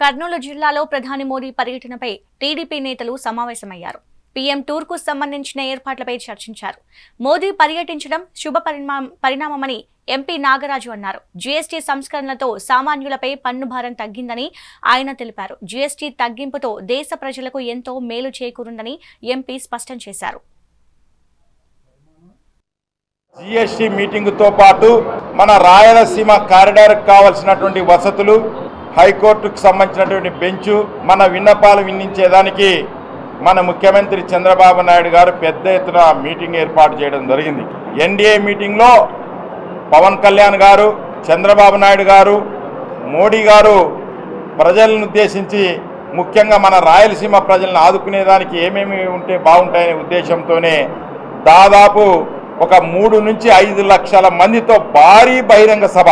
కర్నూలు జిల్లాలో ప్రధాని మోదీ పర్యటనపై టీడీపీ నేతలు సమావేశమయ్యారు. పీఎం టూర్కు సంబంధించిన ఏర్పాట్లపై చర్చించారు. మోదీ పర్యటించడం శుభ పరిణామం పరిణామమని ఎంపీ నాగరాజు అన్నారు. జీఎస్టీ సంస్కరణలతో సామాన్యులపై పన్ను భారం తగ్గిందని ఆయన తెలిపారు. జీఎస్టీ తగ్గింపుతో దేశ ప్రజలకు ఎంతో మేలు చేకూరుందని ఎంపీ స్పష్టం చేశారు. జిఎస్టి మీటింగ్తో పాటు మన రాయలసీమ కారిడార్కి కావాల్సినటువంటి వసతులు హైకోర్టుకు సంబంధించినటువంటి బెంచు మన విన్నపాలు విన్నించేదానికి మన ముఖ్యమంత్రి చంద్రబాబు నాయుడు గారు పెద్ద ఎత్తున మీటింగ్ ఏర్పాటు చేయడం జరిగింది. ఎన్డీఏ మీటింగ్లో పవన్ కళ్యాణ్ గారు చంద్రబాబు నాయుడు గారు మోడీ గారు ప్రజలను ఉద్దేశించి ముఖ్యంగా మన రాయలసీమ ప్రజలను ఆదుకునేదానికి ఏమేమి ఉంటే బాగుంటాయనే ఉద్దేశంతోనే దాదాపు ఒక మూడు నుంచి ఐదు లక్షల మందితో భారీ బహిరంగ సభ.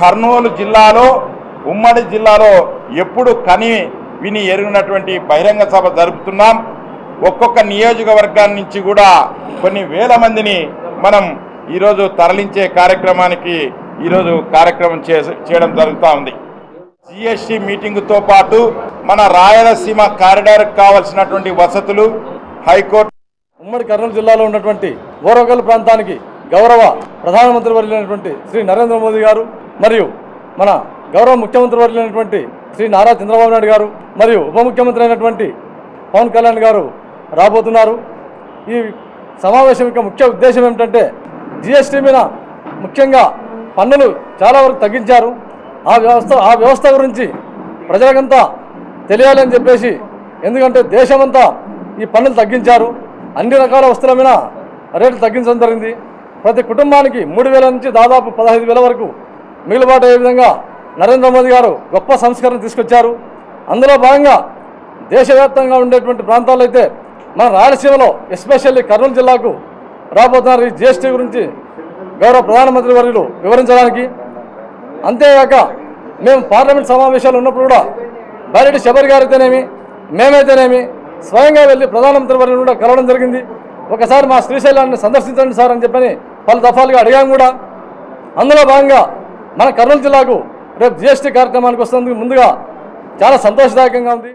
కర్నూలు జిల్లాలో ఉమ్మడి జిల్లాలో ఎప్పుడు కని విని ఎరిగినటువంటి బహిరంగ సభ జరుపుతున్నాం. ఒక్కొక్క నియోజకవర్గాల నుంచి కూడా కొన్ని వేల మందిని మనం ఈరోజు తరలించే కార్యక్రమానికి ఈరోజు కార్యక్రమం చే చేయడం జరుగుతూ ఉంది. జిఎస్టి మీటింగ్తో పాటు మన రాయలసీమ కారిడార్కి కావాల్సినటువంటి వసతులు హైకోర్టు ఉమ్మడి కర్నూలు జిల్లాలో ఉన్నటువంటి ఓరగల్ ప్రాంతానికి గౌరవ ప్రధానమంత్రి వర్యులైనటువంటి శ్రీ నరేంద్ర మోదీ గారు మరియు మన గౌరవ ముఖ్యమంత్రి వర్యులైనటువంటి శ్రీ నారా చంద్రబాబు నాయుడు గారు మరియు ఉప ముఖ్యమంత్రి అయినటువంటి పవన్ కళ్యాణ్ గారు రాబోతున్నారు. ఈ సమావేశం యొక్క ముఖ్య ఉద్దేశం ఏమిటంటే జిఎస్టీ మీద ముఖ్యంగా పన్నులు చాలా వరకు తగ్గించారు. ఆ వ్యవస్థ ఆ వ్యవస్థ గురించి ప్రజలకంతా తెలియాలి అని చెప్పేసి ఎందుకంటే దేశమంతా ఈ పన్నులు తగ్గించారు. అన్ని రకాల వస్తువుల మీద రేట్లు తగ్గించడం జరిగింది. ప్రతి కుటుంబానికి మూడు వేల నుంచి దాదాపు పదహైదు వేల వరకు మిగులుబాటు అయ్యే విధంగా నరేంద్ర మోదీ గారు గొప్ప సంస్కరణ తీసుకొచ్చారు. అందులో భాగంగా దేశవ్యాప్తంగా ఉండేటువంటి ప్రాంతాల్లో అయితే మన రాయలసీమలో ఎస్పెషల్లీ కర్నూలు జిల్లాకు రాబోతున్నారు ఈ జిఎస్టీ గురించి గౌరవ ప్రధానమంత్రి వర్యులు వివరించడానికి. అంతేగాక మేము పార్లమెంట్ సమావేశాలు ఉన్నప్పుడు కూడా బైరెడ్డి శబరి గారు అయితేనేమి మేమైతేనేమి స్వయంగా వెళ్ళి ప్రధానమంత్రి వర్యులు కూడా కలవడం జరిగింది. ఒకసారి మా శ్రీశైలాన్ని సందర్శించండి సార్ అని చెప్పని పలు దఫాలుగా అడిగాం కూడా. అందులో భాగంగా మన కర్నూలు జిల్లాకు రేపు జిఎస్టీ కార్యక్రమానికి వస్తుంది ముందుగా చాలా సంతోషదాయకంగా ఉంది.